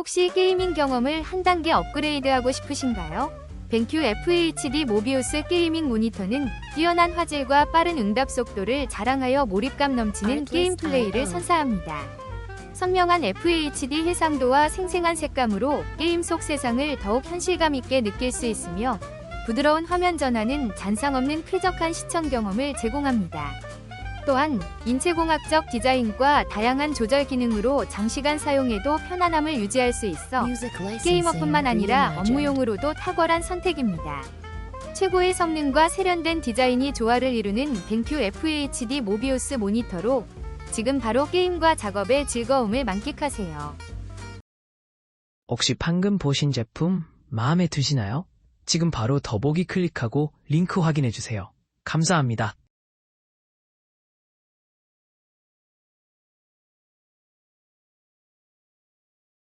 혹시 게이밍 경험을 한 단계 업그레이드하고 싶으신가요? 벤큐 FHD 모비우스 게이밍 모니터는 뛰어난 화질과 빠른 응답 속도를 자랑하여 몰입감 넘치는 게임 플레이를 선사합니다. 선명한 FHD 해상도와 생생한 색감으로 게임 속 세상을 더욱 현실감 있게 느낄 수 있으며 부드러운 화면 전환은 잔상 없는 쾌적한 시청 경험을 제공합니다. 또한 인체공학적 디자인과 다양한 조절 기능으로 장시간 사용해도 편안함을 유지할 수 있어 게이머뿐만 아니라 업무용으로도 탁월한 선택입니다. 최고의 성능과 세련된 디자인이 조화를 이루는 벤큐 FHD 모비우스 모니터로 지금 바로 게임과 작업의 즐거움을 만끽하세요. 혹시 방금 보신 제품 마음에 드시나요? 지금 바로 더보기 클릭하고 링크 확인해 주세요. 감사합니다.